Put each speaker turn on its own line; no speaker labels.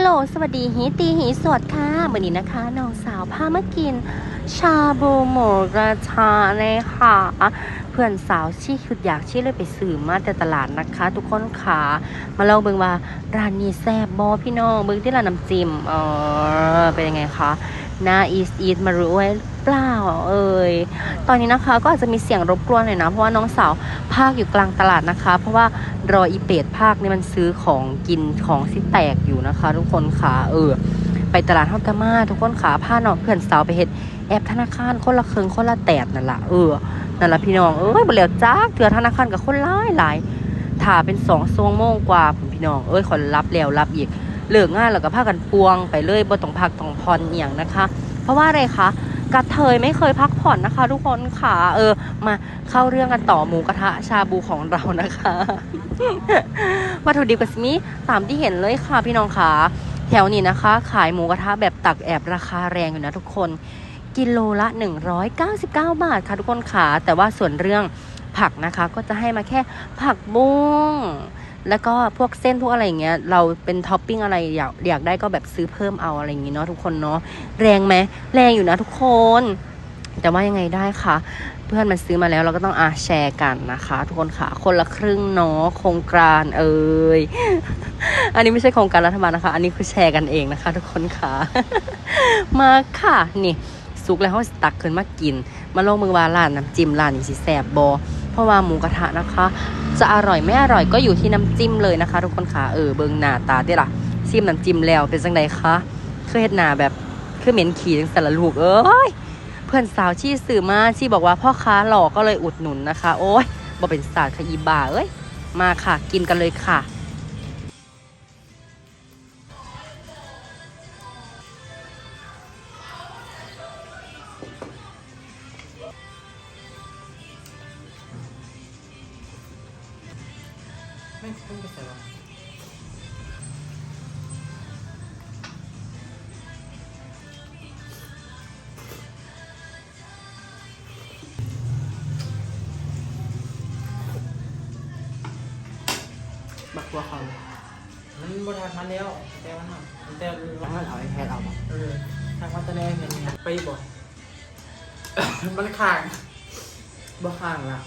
ลโหล สวัสดีฮีตีฮีสวดค่ะวันนี้นะคะน้องสาวพามากิน ชาบูหมูกระทะเลยค่ะ เพื่อนสาวชี้คืออยากชี้เลยไปสื่อมาแต่ตลาดนะคะ ทุกคนขามาเล่าเบิ่งว่าร้านนี้แซ่บบอพี่น้องเบิ่งที่ร้านน้ำจิ้มเออเป็นยังไงคะ หน้าอีสอีทมารู้ไว้เปล่าเอ่ยตอนนี้นะคะก็อาจจะมีเสียงรบกวนหน่อยนะ เพราะว่าน้องสาวภาคอยู่กลางตลาดนะคะ เพราะว่ารออีเปดภาคนี่มันซื้อของกินของสิแตกอยู่นะคะ ทุกคนขาเออไปตลาดฮากามาทุกคนขาพาน้อเพื่อนสาวไปเฮ็ดแอปธนาคารคนละเครึ่งคนละแตดนั่นละเออนั่นละพี่น้องเอ้ยบ่แล้วจ้าเถื่อธนาคารกับคนหลายหลายถ่าเป็นสองชั่วโมงกว่าพุ่นพี่น้องเอ้ยขอรับแล้วรับอีก เลิกงานแล้วก็พากันปวงไปเลยบ่ต้องพักต้องผ่อนอย่างนะคะ เพราะว่าอะไรคะกระเทยไม่เคยพักผ่อนนะคะ ทุกคนค่ะ เออ มาเข้าเรื่องกันต่อหมูกระทะชาบูของเรานะคะ วัตถุดิบกับซิมีตามที่เห็นเลยค่ะพี่น้องค่ะ แถวนี้นะคะ ขายหมูกระทะแบบตักแอบราคาแรงอยู่นะทุกคน กิโลละ 199 บาทค่ะทุกคนค่ะ แต่ว่าส่วนเรื่องผักนะคะก็จะให้มาแค่ผักบุ้ง แล้วก็พวกเส้นพวกอะไรอย่างเงี้ยเราเป็นท็อปปิ้งอะไรอยากอยากได้ก็แบบซื้อเพิ่มเอาอะไรอย่างงี้เนาะทุกคนเนาะแรงไหมแรงอยู่นะทุกคน แต่ว่ายังไงได้ค่ะ เพื่อนมันซื้อมาแล้วเราก็ต้องอาแชร์กันนะคะ ทุกคนค่ะ คนละครึ่งเนาะโครงการเอ่ยอันนี้ไม่ใช่โครงการรัฐบาลนะคะ อันนี้คือแชร์กันเองนะคะ ทุกคนค่ะ มาค่ะนี่ซุกแล้วเขาตักขึ้นมากิน มาลงมือวาร้านน้ำจิ้มร้านนี้สิแสบบอ เพราะว่าหมูกระทะนะคะ จะอร่อยไม่อร่อยก็อยู่ที่น้ำจิ้มเลยนะคะ ทุกคนค่ะเออเบิงหน้าตาได้ล่ะซิมน้ำจิ้มแล้วเป็นจังไดคะเคยเห็ดหน้าแบบคือเหม็นขี่จังแต่ละลูกเอ้ยเพื่อนสาวชี่สื่อมาชี่บอกว่าพ่อค้าหลอกก็เลยอุดหนุนนะคะ โอ้ยบ่เป็นศาสตร์ค่ะอีบาเอ้ยมาค่ะ กินกันเลยค่ะ
ไม่งต้องไปใส่หรอกบักตัวเขามันบทันมันแล้ว แต่วันนั้นแต่
แล้วมันเอาไอ้แพดเอามา
เออทางวัดตะแดงเนี่ยไปบ่ มันข้างบ่ข้างละ